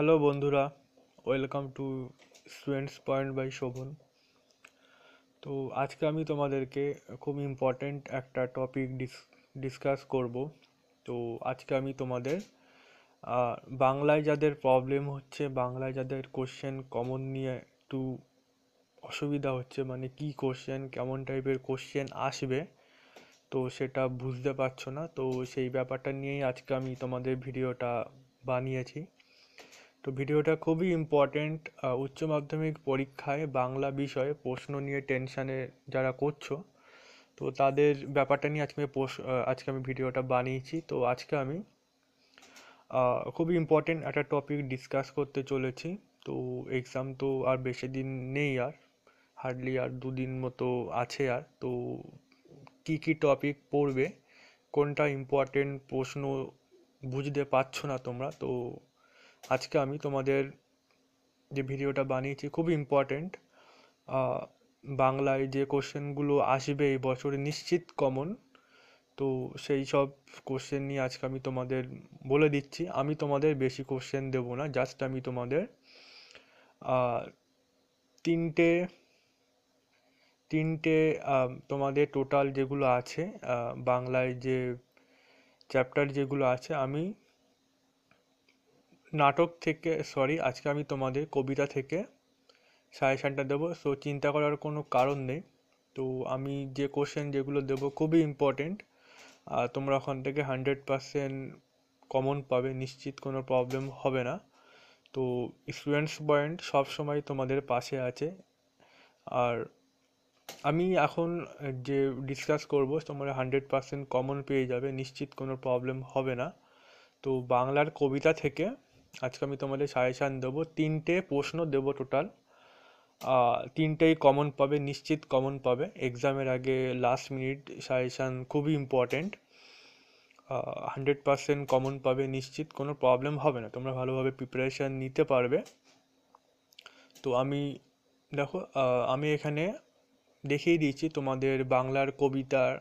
Hello বন্ধুরা। Welcome to students point by Shobhan তো আজকে আমি তোমাদেরকে খুব ইম্পর্ট্যান্ট একটা টপিক ডিস ডিসকাস করব। তো আজকে আমি তোমাদের বাংলায় যাদের প্রবলেম হচ্ছে, বাংলায় যাদের কোশ্চেন কমন নিয়ে একটু অসুবিধা হচ্ছে মানে কি কোশ্চেন কেমন টাইপের কোশ্চেন আসবে, তো সেটা বুঝতে পারছ না। তো সেই ব্যাপারটা নিয়েই আজকে আমি তোমাদের ভিডিওটা বানিয়েছি। তো ভিডিওটা খুবই ইম্পর্ট্যান্ট উচ্চ মাধ্যমিক পরীক্ষায় বাংলা বিষয়ে প্রশ্ন নিয়ে টেনশানে যারা করছ, তো তাদের ব্যাপারটা নিয়ে আজকে আজকে আমি ভিডিওটা বানিয়েছি। তো আজকে আমি খুবই ইম্পর্ট্যান্ট একটা টপিক ডিসকাস করতে চলেছি। তো এক্সাম তো আর বেশি দিন নেই আর হার্ডলি আর দুদিন মতো আছে আর। তো কি কি টপিক পড়বে, কোনটা ইম্পর্টেন্ট প্রশ্ন বুঝতে পারছ না তোমরা, তো আজকে আমি তোমাদের যে ভিডিওটা বানিয়েছি খুব ইম্পর্টেন্ট বাংলায় যে কোশ্চেনগুলো আসবে এই বছরে নিশ্চিত কমন তো সেই সব কোশ্চেন নিয়ে আজকে আমি তোমাদের বলে দিচ্ছি। আমি তোমাদের বেশি কোশ্চেন দেবো না জাস্ট আমি তোমাদের তিনটে তিনটে তোমাদের টোটাল যেগুলো আছে বাংলায় যে চ্যাপ্টার যেগুলো আছে, আমি নাটক থেকে সরি আজকে আমি তোমাদের কবিতা থেকে সাজেশানটা দেবো। সো চিন্তা করার কোনো কারণ নেই। তো, আমি যে কোশ্চেন যেগুলো দেবো খুবই ইম্পর্টেন্ট আর তোমরা ওখান থেকে হান্ড্রেড পারসেন্ট কমন পাবে, নিশ্চিত কোনো প্রবলেম হবে না। তো স্টুডেন্টস পয়েন্ট সব সময় তোমাদের পাশে আছে। আর আমি এখন যে ডিসকাস করব, তোমরা হান্ড্রেড পারসেন্ট কমন পেয়ে যাবে, নিশ্চিত কোনো প্রবলেম হবে না। তো, বাংলার কবিতা থেকে আজকে আমি তোমাদের সাজেশান দেবো তিনটে প্রশ্ন দেবো টোটাল তিনটেই কমন পাবে, নিশ্চিত কমন পাবে। এক্সামের আগে লাস্ট মিনিট সাজেশান খুবই ইম্পর্ট্যান্ট হান্ড্রেড পারসেন্ট কমন পাবে, নিশ্চিত, কোনো প্রবলেম হবে না। তোমরা ভালোভাবে প্রিপারেশান নিতে পারবে। তো আমি, দেখো আমি এখানে দেখিয়ে দিয়েছি তোমাদের বাংলার কবিতার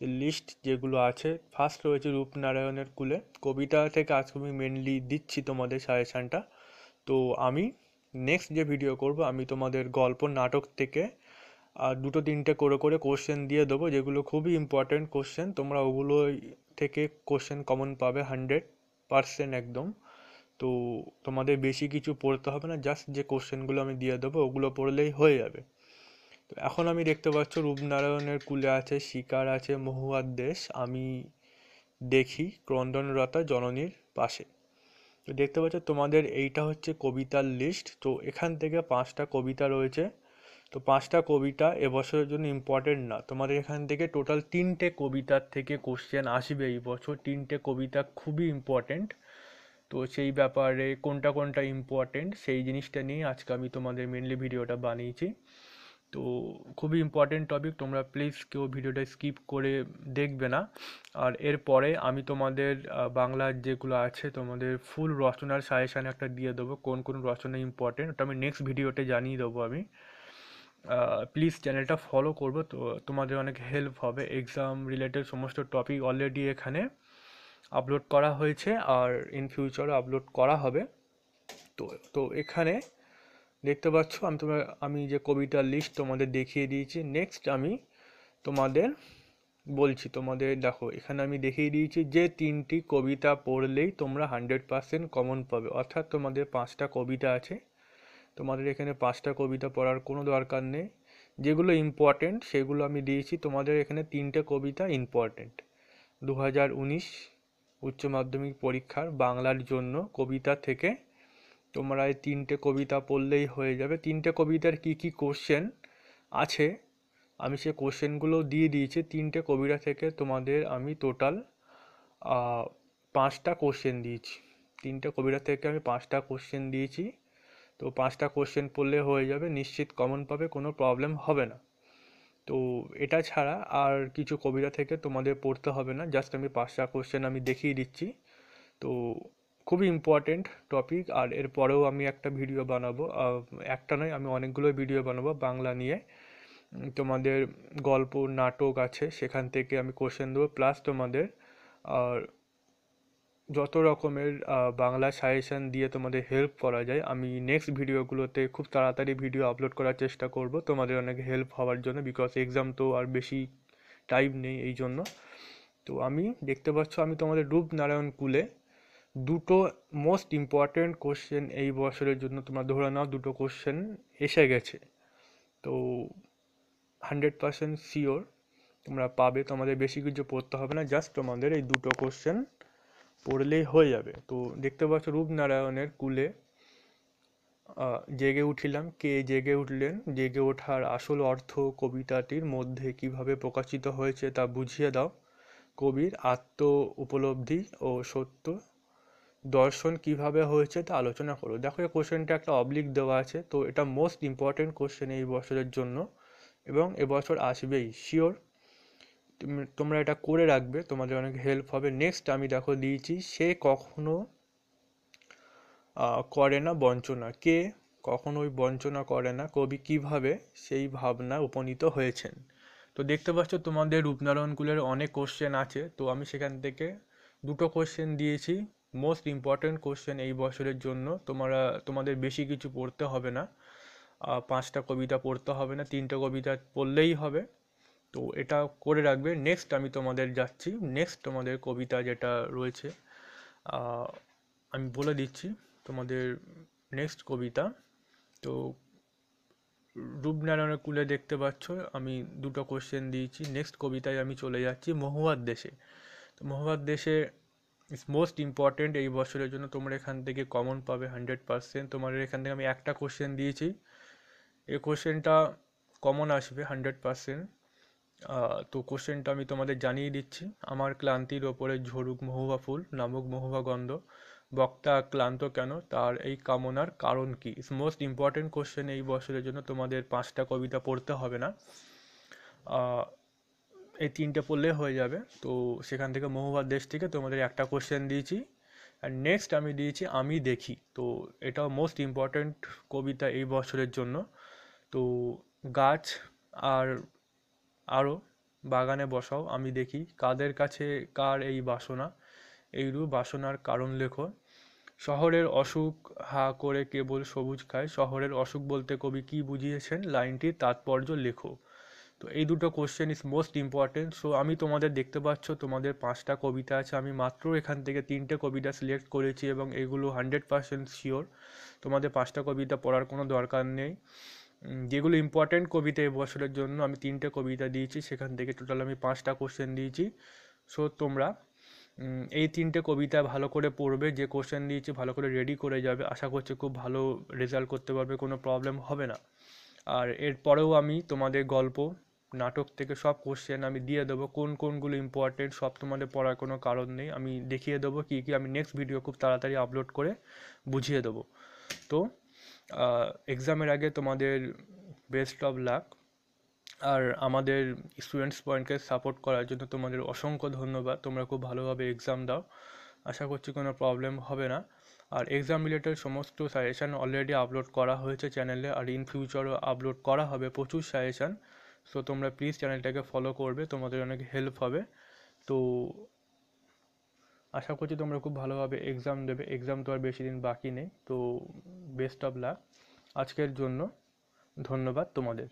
যে লিস্ট যেগুলো আছে ফার্স্ট রয়েছে রূপনারায়ণের কুলে। কবিতা থেকে আজকে আমি মেনলি দিচ্ছি তোমাদের সাজেশানটা তো আমি নেক্সট যে ভিডিও করব, আমি তোমাদের গল্প, নাটক থেকে, আর দুটো তিনটে করে করে কোশ্চেন দিয়ে দেবো, যেগুলো খুবই ইম্পর্ট্যান্ট কোশ্চেন তোমরা ওগুলো থেকে কোশ্চেন কমন পাবে হান্ড্রেড পারসেন্ট একদম। তো তোমাদের বেশি কিছু পড়তে হবে না জাস্ট যে কোশ্চেনগুলো আমি দিয়ে দেবো, ওগুলো পড়লেই হয়ে যাবে। তো এখন আমি দেখতে পাচ্ছ রূপনারায়ণের কুলে আছে, শিকার আছে মহুয়ার দেশ। আমি দেখি ক্রন্দনরতা জননীর পাশে। তো দেখতে পাচ্ছ তোমাদের এইটা হচ্ছে কবিতার লিস্ট তো এখান থেকে পাঁচটা কবিতা রয়েছে। তো পাঁচটা কবিতা এবছরের জন্য ইম্পর্টেন্ট না। তোমাদের এখান থেকে টোটাল তিনটে কবিতার থেকে কোশ্চেন আসবে এই বছর। তিনটে কবিতা খুবই ইম্পর্টেন্ট তো সেই ব্যাপারে কোনটা কোনটা ইম্পর্টেন্ট সেই জিনিসটা নিয়ে আজকে আমি তোমাদের মেনলি ভিডিওটা বানিয়েছি। তো খুবই ইম্পর্টেন্ট টপিক তোমরা প্লিজ কেউ ভিডিওটা স্কিপ করে দেখবে না। আর এরপরে আমি তোমাদের বাংলার যেগুলো আছে, তোমাদের ফুল রচনার সাজেশান একটা দিয়ে দেবো, কোন কোন রচনা ইম্পর্টেন্ট ওটা আমি নেক্সট ভিডিওতে জানিয়ে দেবো আমি। প্লিজ চ্যানেলটা ফলো করব, তো তোমাদের অনেক হেল্প হবে। এক্সাম রিলেটেড সমস্ত টপিক অলরেডি এখানে আপলোড করা হয়েছে, আর ইন ফিউচারও আপলোড করা হবে। তো তো এখানে দেখতে পাচ্ছ, আমি তোমার, আমি যে কবিতার লিস্ট তোমাদের দেখিয়ে দিয়েছি। নেক্সট আমি তোমাদের বলছি, তোমাদের দেখো, এখানে আমি দেখিয়ে দিয়েছি যে তিনটি কবিতা পড়লেই তোমরা হান্ড্রেড পার্সেন্ট কমন পাবে। অর্থাৎ তোমাদের পাঁচটা কবিতা আছে। তোমাদের এখানে পাঁচটা কবিতা পড়ার কোনো দরকার নেই। যেগুলো ইম্পর্টেন্ট সেগুলো আমি দিয়েছি। তোমাদের এখানে তিনটে কবিতা ইম্পর্টেন্ট দু হাজার উনিশ উচ্চ মাধ্যমিক পরীক্ষার বাংলার জন্য কবিতা থেকে তোমরা এই তিনটে কবিতা পড়লেই হয়ে যাবে। তিনটে কবিতার কি কি কোশ্চেন আছে? আমি সে কোশ্চেনগুলো দিয়ে দিয়েছি। তিনটে কবিতা থেকে তোমাদের আমি টোটাল পাঁচটা কোশ্চেন দিয়েছি। তিনটে কবিতা থেকে আমি পাঁচটা কোশ্চেন দিয়েছি। তো পাঁচটা কোশ্চেন পড়লে হয়ে যাবে। নিশ্চিত কমন পাবে, কোনো প্রবলেম হবে না। তো এটা ছাড়া আর কিছু কবিতা থেকে তোমাদের পড়তে হবে না। জাস্ট আমি পাঁচটা কোশ্চেন আমি দেখিয়ে দিচ্ছি। তো খুবই ইম্পর্টেন্ট টপিক আর এরপরেও আমি একটা ভিডিও বানাবো। একটা নয়, আমি অনেকগুলো ভিডিও বানাবো বাংলা নিয়ে। তোমাদের গল্প, নাটক আছে, সেখান থেকে আমি কোশ্চেন দেবো। প্লাস তোমাদের, আর যত রকমের বাংলা সাজেশান দিয়ে তোমাদের হেল্প করা যায়, আমি নেক্সট ভিডিওগুলোতে খুব তাড়াতাড়ি ভিডিও আপলোড করার চেষ্টা করব। তোমাদের অনেক হেল্প হওয়ার জন্য বিকজ এক্সাম তো আর বেশি টাইম নেই এই জন্য তো আমি, দেখতে পাচ্ছ, আমি তোমাদের রূপনারায়ণ কুলে দুটো মোস্ট ইম্পর্ট্যান্ট কোশ্চেন এই বছরের জন্য তোমরা ধরে নাও দুটো কোশ্চেন এসে গেছে। তো হান্ড্রেড পার্সেন্ট শিওর তোমরা পাবে, তোমাদের বেশি কিছু পড়তে হবে না জাস্ট তোমাদের এই দুটো কোশ্চেন পড়লেই হয়ে যাবে। তো দেখতে পাচ্ছ রূপনারায়ণের কুলে জেগে উঠিলাম। কে জেগে উঠলেন? জেগে ওঠার আসল অর্থ কবিতাটির মধ্যে কীভাবে প্রকাশিত হয়েছে তা বুঝিয়ে দাও। কবির আত্ম উপলব্ধি ও সত্য দর্শন কীভাবে হয়েছে তা আলোচনা করো দেখো, এই কোশ্চেনটা একটা অবলিক দেওয়া আছে, তো এটা মোস্ট ইম্পর্টেন্ট কোশ্চেন এই বছরের জন্য এবং এবছর আসবেই শিওর তোমরা এটা করে রাখবে, তোমাদের অনেক হেল্প হবে। নেক্সট আমি দেখো দিয়েছি, সে কখনো করে না বঞ্চনা। কে কখনোই বঞ্চনা করে না, কবি কীভাবে সেই ভাবনা উপনীত হয়েছেন? তো দেখতে পাচ্ছ, তোমাদের রূপনারায়ণ কুলের অনেক কোশ্চেন আছে, তো আমি সেখান থেকে দুটো কোশ্চেন দিয়েছি। মোস্ট ইম্পর্ট্যান্ট কোশ্চেন এই বছরের জন্য। তোমরা, তোমাদের বেশি কিছু পড়তে হবে না। পাঁচটা কবিতা পড়তে হবে না, তিনটা কবিতা পড়লেই হবে। তো এটা করে রাখবে। নেক্সট আমি তোমাদের যাচ্ছি। নেক্সট তোমাদের কবিতা যেটা রয়েছে আমি বলে দিচ্ছি তোমাদের নেক্সট কবিতা। তো রূপনারায়ণের কুলে দেখতে পাচ্ছ, আমি দুটো কোশ্চেন দিয়েছি। নেক্সট কবিতায় আমি চলে যাচ্ছি মহুয়ার দেশে। তো মহুয়ার দেশে ইস মোস্ট ইম্পর্টেন্ট এই বছরের জন্য তোমরা এখান থেকে কমন পাবে হান্ড্রেড পার্সেন্ট তোমাদের এখান থেকে আমি একটা কোশ্চেন দিয়েছি। এই কোশ্চেনটা কমন আসবে হান্ড্রেড পার্সেন্ট তো কোশ্চেনটা আমি তোমাদের জানিয়ে দিচ্ছি। আমার ক্লান্তির ওপরে ঝরুক মহুয়া ফুল নামক মহুয়া গন্ধ। বক্তা ক্লান্ত কেন? তার এই কামনার কারণ কি? ইস মোস্ট ইম্পর্টেন্ট কোশ্চেন এই বছরের জন্য তোমাদের পাঁচটা কবিতা পড়তে হবে না। এই তিনটে পড়লে হয়ে যাবে। তো সেখান থেকে মহুয়ার দেশ থেকে তোমাদের একটা কোশ্চেন দিয়েছি। আর নেক্সট আমি দিয়েছি, আমি দেখি। তো এটাও মোস্ট ইম্পর্ট্যান্ট কবিতা এই বছরের জন্য। তো গাছ আর আরও বাগানে বসাও, আমি দেখি। কাদের কাছে কার এই বাসনা? এইরূপ বাসনার কারণ লেখো। শহরের অসুখ হা করে কেবল সবুজ খায়। শহরের অসুখ বলতে কবি কি বুঝিয়েছেন? লাইনটির তাৎপর্য লেখো। তো এই দুটো question is most important so আমি তোমাদের দেখতে পাচ্ছ, তোমাদের পাঁচটা কবিতা আছে। আমি মাত্র এখান থেকে তিনটে কবিতা সিলেক্ট করেছি এবং এগুলো হান্ড্রেড পার্সেন্ট শিওর তোমাদের পাঁচটা কবিতা পড়ার কোনো দরকার নেই। যেগুলো ইম্পর্টেন্ট কবিতা এই বছরের জন্য, আমি তিনটে কবিতা দিয়েছি। সেখান থেকে টোটাল আমি পাঁচটা কোশ্চেন দিয়েছি। সো তোমরা এই তিনটে কবিতা ভালো করে পড়বে। যে কোশ্চেন দিয়েছি, ভালো করে রেডি করে যাবে। আশা করছি খুব ভালো রেজাল্ট করতে পারবে, কোনো প্রবলেম হবে না। আর এরপরেও আমি তোমাদের গল্প নাটক থেকে সব কোশ্চেন আমি দিয়ে দেবো, কোন কোনগুলো ইম্পর্টেন্ট সব তোমাদের পড়ার কোনো কারণ নেই। আমি দেখিয়ে দেবো কী কী, আমি নেক্সট ভিডিও খুব তাড়াতাড়ি আপলোড করে বুঝিয়ে দেবো। তো এক্সামের আগে তোমাদের বেস্ট অফ লাক আর আমাদের স্টুডেন্টস পয়েন্টকে সাপোর্ট করার জন্য তোমাদের অসংখ্য ধন্যবাদ। তোমরা খুব ভালোভাবে এক্সাম দাও। আশা করছি কোনো প্রবলেম হবে না। আর এক্সাম রিলেটেড সমস্ত সাজেশান অলরেডি আপলোড করা হয়েছে চ্যানেলে আর ইন ফিউচারও আপলোড করা হবে। প্রচুর সাজেশান সো তোমরা প্লিজ চ্যানেলটাকে ফলো করবে, তোমাদের অনেক হেল্প হবে। তো, আশা করছি তোমরা খুব ভালোভাবে এক্সাম দেবে। এক্সাম তো আর বেশি দিন বাকি নেই। তো বেস্ট অফ লাক আজকের জন্য। ধন্যবাদ তোমাদের।